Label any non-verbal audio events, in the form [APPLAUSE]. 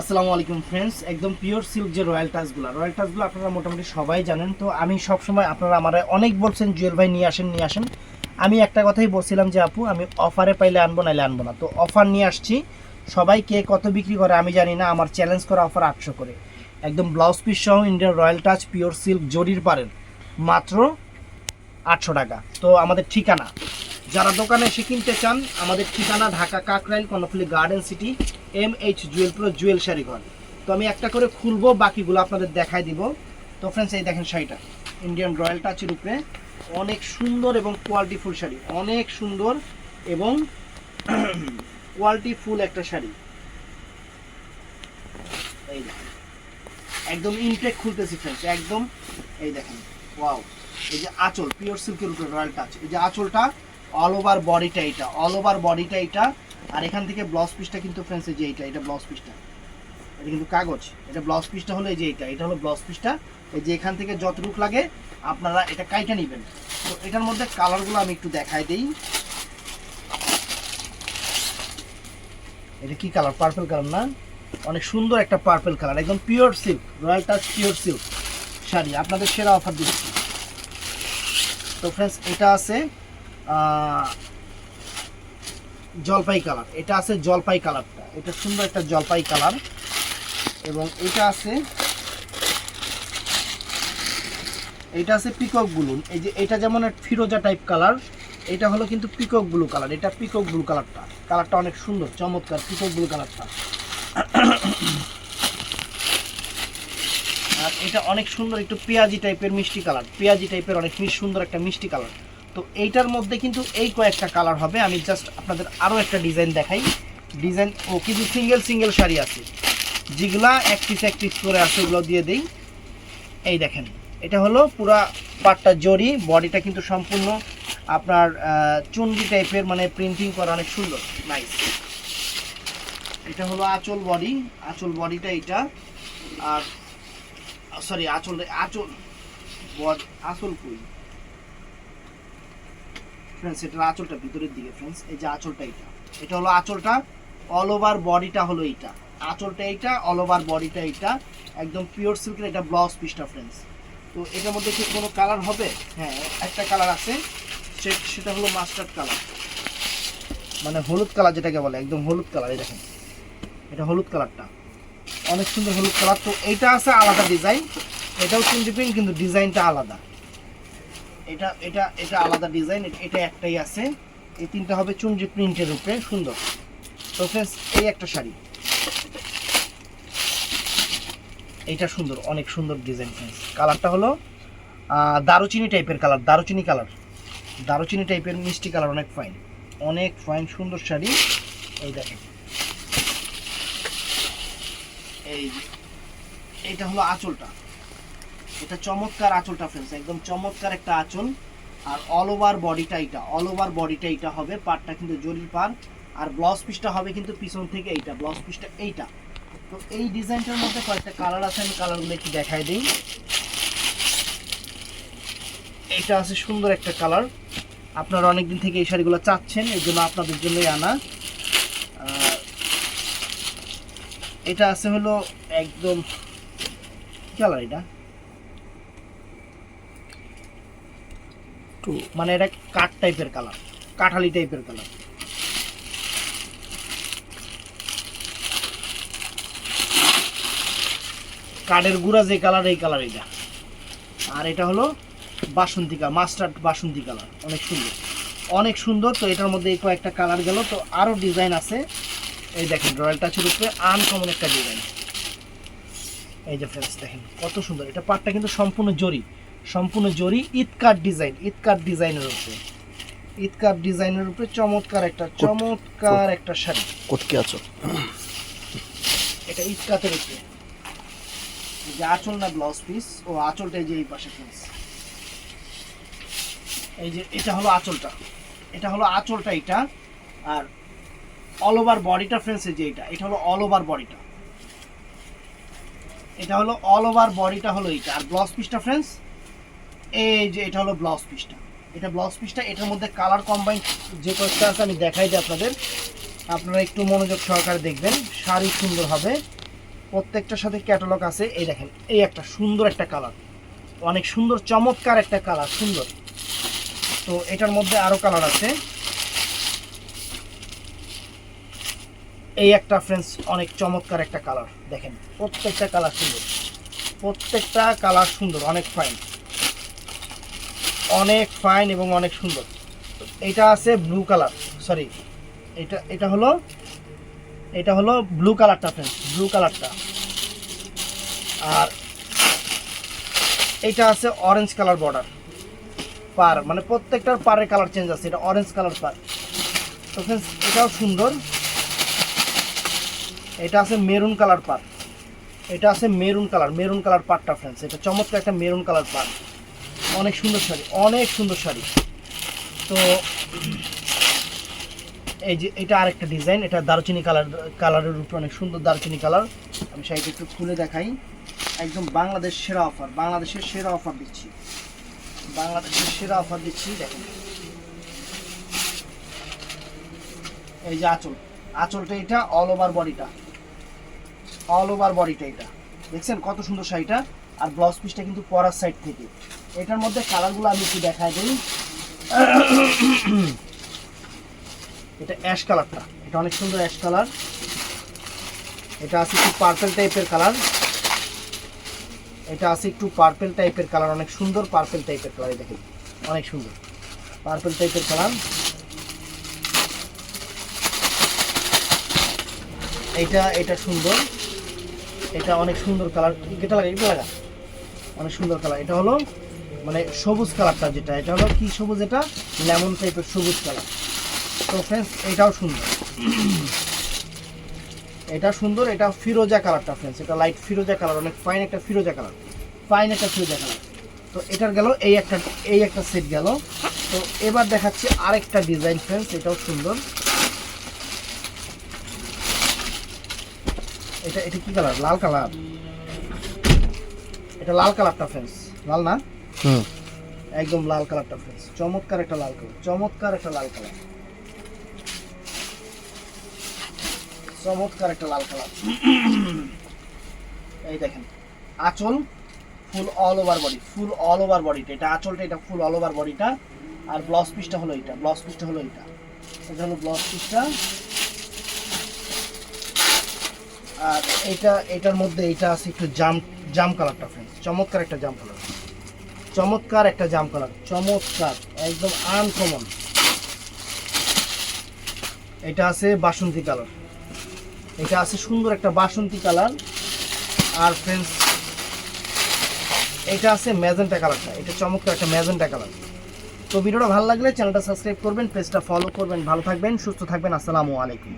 আসসালামু আলাইকুম ফ্রেন্ডস একদম পিওর সিল্ক যে রয়্যাল টাচগুলো রয়্যাল টাচগুলো আপনারা মোটামুটি সবাই জানেন। তো আমি সব সময় আপনারা আমার অনেক বলছেন, জুয়েল ভাই নিয়ে আসেন নিয়ে আসেন। আমি একটা কথাই বলছিলাম যে আপু, আমি অফারে পাইলে আনব, নাইলে আনব না। তো অফার নিয়ে আসছি। সবাই কে কত বিক্রি করে আমি জানি না, আমার চ্যালেঞ্জ করা অফার আটশো করে। একদম ব্লাউজ পিস সহ Indian royal touch pure silk জরির পারেন মাত্র আটশো টাকা। তো আমাদের ঠিকানা যারা দোকানে এসে কিনতে চান, আমাদের ঠিকানা Dhaka Kakrail Karnaphuli garden city M H Jewel pro Jewel sari ঘর তো আমি একটা করে খুলবো, বাকিগুলো আপনাদের দেখাই দিব। তো ফ্রেন্ডস এই দেখেন শাড়িটা। ইন্ডিয়ান রয়্যাল টাচের উপরে অনেক সুন্দর এবং কোয়ালিটিফুল শাড়ি। অনেক সুন্দর এবং [CLEARS THROAT] কোয়ালিটিফুল একটা শাড়ি। এই একদম ইনটেক খুলতেছি ফ্রেন্ডস একদম। এই দেখেন ওয়াও এই যে আঁচল পিওর সিল্কের উপরে রয়্যাল টাচ এই যে আঁচলটা অল ওভার বডিটা এটা অল ওভার বডিটা এটা, আর এখান থেকে ব্লাউজ পিসটা কিন্তু ফ্রেন্ডস যে এইটা, এটা ব্লাউজ পিসটা এটা কিন্তু কাগজ, এটা ব্লাউজ পিসটা হলো এই যে এটা এটা হলো ব্লাউজ পিসটা এই যে এখান থেকে যতটুক লাগে, আপনারা এটা কাইটা নেবেন। তো এটার মধ্যে কালারগুলো আমি একটু দেখাই দিই। এটা কি কালার পার্পল কালার না? অনেক সুন্দর একটা পার্পল কালার একদম pure silk royal touch pure silk sari. আপনাদের সেরা অফার দিচ্ছি। তো ফ্রেন্ডস এটা আছে জলপাই কালার। এটা আছে জলপাই কালারটা। এটা সুন্দর একটা জলপাই কালার। এবং এটা আছে এটা আছে পিকক ব্লু এই যে এটা যেমন ফিরোজা টাইপ কালার এটা হলো কিন্তু পিকক ব্লু কালার এটা পিকক ব্লু কালারটা কালারটা অনেক সুন্দর, চমৎকার পিকক ব্লু কালারটা আর এটা অনেক সুন্দর একটু পেঁয়াজি টাইপের মিষ্টি কালার পেঁয়াজি টাইপের অনেক সুন্দর একটা মিষ্টি কালার তো এইটার মধ্যে কিন্তু এই কয়েকটা কালার হবে। আমি জাস্ট আপনাদের আরও একটা ডিজাইন দেখাই। ডিজাইন ও কিছু সিঙ্গেল সিঙ্গেল শাড়ি আছে। যেগুলা এক পিস এক পিস করে আছে, ওগুলো দিয়ে দিই। এই দেখেন, এটা হলো পুরা পাটটা জরি বডিটা কিন্তু সম্পূর্ণ আপনার চুনরি টাইপের মানে প্রিন্টিং করা অনেক সুন্দর। নাইস এটা হলো আঁচল বডি, আঁচল বডিটা এটা আর সরি আঁচল আঁচল আঁচল কই ফ্রেন্ডস এটার আঁচলটা, ভিতরের দিকে ফ্রেন্ডস এই যে আঁচলটা এটা। এটা হলো আঁচলটা অল ওভার বডিটা হলো এইটা। আঁচলটা এইটা অল ওভার বডিটা এইটা, একদম পিওর সিল্কের এটা ব্লাউজ পিসটা ফ্রেন্ডস তো এটার মধ্যে কি কোনো কালার হবে? হ্যাঁ একটা কালার আছে সেটা হলো মাস্টার্ড কালার মানে হলুদ কালার যেটাকে বলে, একদম হলুদ কালার এই দেখেন। এটা হলুদ কালারটা অনেক সুন্দর হলুদ কালার তো এইটা আছে আলাদা ডিজাইন এটাও চুনজি প্রিন্ট কিন্তু ডিজাইনটা আলাদা। এটা এটা এটা আলাদা ডিজাইন, এটা একটাই আছে। এই তিনটা হবে চুনজি প্রিন্টের উপরে, সুন্দর। তো ফ্রেন্ডস এই একটা শাড়ি। এটা সুন্দর, অনেক সুন্দর ডিজাইন ফ্রেন্ডস কালারটা হলো দারুচিনি টাইপের কালার, দারুচিনি কালার। দারুচিনি টাইপের মিষ্টি কালার, অনেক ফাইন অনেক ফাইন সুন্দর শাড়ি। এই দেখেন। এই এইটা হলো আঁচলটা। এটা চমৎকার আঁচলটা ফ্রেন্ডস একদম চমৎকার একটা আঁচল। আর অল ওভার বডিটা এটা অল ওভার বডিটা এটা হবে, পাটটা কিন্তু জরির পার। আর ব্লাউজ পিসটা হবে কিন্তু পিছন থেকে এইটা ব্লাউজ পিসটা এইটা। তো এই ডিজাইনটার মধ্যে কয়েকটা কালার আছে, আমি কালারগুলো একটু দেখাই দিই। এটা আছে সুন্দর একটা কালার আপনারা অনেকদিন থেকে এই শাড়িগুলো চাচ্ছেন, এই জন্য আপনাদের জন্যই আনা। এটা আছে হলো একদম কালার এটা? মানে এটা কাঠ টাইপের কালার কাঠালি টাইপের কালার কাঠের গুঁড়া যে কালার এই কালার এটা। আর এটা হলো বাসন্তী কালার মাস্টার্ড বাসন্তী কালার অনেক সুন্দর। অনেক সুন্দর, তো এটার মধ্যে কয়েকটা কালার গেল, তো আরও ডিজাইন আছে। এই দেখেন রয়্যাল টাচের উপরে আনকমন একটা ডিজাইন এই যে ফ্রেন্ডস দেখেন, কত সুন্দর। এটা পাটটা কিন্তু সম্পূর্ণ জরি সম্পূর্ণ জরি ইতকার ডিজাইন ইতকার ডিজাইনের উপরে। ইতকার ডিজাইনের উপরে চমৎকার একটা চমৎকার একটা শাড়ি। কোথায় আছো? এটা ইতকাতের উপরে। যে আঁচল না ব্লাউজ পিস ও আঁচলটা এই যে এই পাশে ফ্রেন্ডস এই যে এটা হলো আঁচলটা। এটা হলো আঁচলটা এটা আর অল ওভার বডিটা ফ্রেন্ডস যে এটা এটা হলো অল ওভার বডিটা এটা হলো অল ওভার বডিটা হলো এইটা আর ব্লাউজ পিসটা ফ্রেন্ডস এই যে, এটা হলো ব্লাউজ পিসটা এটা ব্লাউজ পিসটা এটার মধ্যে কালার কম্বাইন যে কয়েকটা আছে, আমি দেখাই দিই আপনাদের। আপনারা একটু মনোযোগ সহকারে দেখবেন, শাড়ি সুন্দর হবে। প্রত্যেকটার সাথে ক্যাটালগ আছে। এই দেখেন, এই একটা সুন্দর একটা কালার অনেক সুন্দর, চমৎকার একটা কালার সুন্দর। তো এটার মধ্যে আরও কালার আছে। এই একটা ফ্রেন্ডস অনেক চমৎকার একটা কালার দেখেন, প্রত্যেকটা কালার সুন্দর। প্রত্যেকটা কালার সুন্দর, অনেক ফাইন অনেক ফাইন এবং অনেক সুন্দর। এটা আছে ব্লু কালার সরি এটা এটা হলো এটা হলো ব্লু কালারটা ফ্রেন্ডস ব্লু কালারটা আর এটা আছে অরেঞ্জ কালার বর্ডার পার মানে প্রত্যেকটার পারের কালার চেঞ্জ আছে, এটা অরেঞ্জ কালার পার। তো ফ্রেন্ডস এটাও সুন্দর। এটা আছে মেরুন কালার পার। এটা আছে মেরুন কালার মেরুন কালার পাটটা ফ্রেন্ডস এটা চমৎকার একটা মেরুন কালার পার। অনেক সুন্দর শাড়ি, অনেক সুন্দর শাড়ি। তো এই যে এটা আরেকটা ডিজাইন, এটা দারুচিনি কালার, কালারের উপর অনেক সুন্দর দারুচিনি কালার। আমি শাড়িটা একটু খুলে দেখাই। একদম বাংলাদেশ সেরা অফার, বাংলাদেশের সেরা অফার দিচ্ছি। বাংলাদেশের সেরা অফার দিচ্ছি, দেখেন। এই যে আঁচল, আঁচলটা এটা অল ওভার বডিটা অল ওভার বডিটা এটা। দেখছেন কত সুন্দর শাড়িটা? আর ব্লাউজ পিসটা কিন্তু পরার সাইড থেকে। এটার মধ্যে কালারগুলো আমি একটু দেখাই দিই। এটা অ্যাশ কালারটা। এটা অনেক সুন্দর অ্যাশ কালার। এটা আছে একটু পার্পেল টাইপের কালার। এটা আছে একটু পার্পেল টাইপের কালার। অনেক সুন্দর পার্পেল টাইপের কালার দেখেন। অনেক সুন্দর। পার্পেল টাইপের কালার। এটা এটা সুন্দর। এটা অনেক সুন্দর কালার। এটা লাগা এটা লাগা অনেক সুন্দর কালার। এটা হলো মানে সবুজ কালারটা যেটা, এটা হলো কি সবুজ এটা? লেমন টাইপের সবুজ কালার। তো ফ্রেন্ডস এটাও সুন্দর। এটা সুন্দর, এটা ফিরোজা কালারটা ফ্রেন্ডস এটা লাইট ফিরোজা কালার, অনেক ফাইন একটা ফিরোজা কালার। ফাইন একটা ফিরোজা কালার। তো এটার গেল, এই একটা এই একটা সেট গেল। তো এবার দেখাচ্ছি আরেকটা ডিজাইন ফ্রেন্ডস এটাও সুন্দর। এটা এটা কি কালার? লাল কালার। এটা লাল কালারটা ফ্রেন্ডস লাল না? একদম লাল কালারটা ফ্রেন্ডস চমৎকার একটা লাল কালার, চমৎকার একটা লাল কালার। চমৎকার একটা লাল কালার। এই দেখেন, আঁচল full all over body full all over বডিটা এটা আঁচলটা, এটা ফুল অল ওভার বডিটা আর ব্লাউজ পিসটা হলো এটা ব্লাউজ পিসটা হলো এটা এটা হলো ব্লাউজ পিসটা আর এটা, এটার মধ্যে এটা আছে একটু জাম জাম কালারটা ফ্রেন্ডস চমৎকার একটা জাম কালার। চমৎকার একটা জাম কালার, চমৎকার, একদম আনকমন এটা আছে বাসন্তী কালার। এটা আছে সুন্দর একটা বাসন্তী কালার। আর ফ্রেন্ডস এটা আছে ম্যাজেন্টা কালারটা, এটা চমৎকার একটা ম্যাজেন্টা কালার। তো ভিডিওটা ভালো লাগলে চ্যানেলটা সাবস্ক্রাইব করবেন, পেজটা ফলো করবেন। ভালো থাকবেন, সুস্থ থাকবেন। আসসালামু আলাইকুম।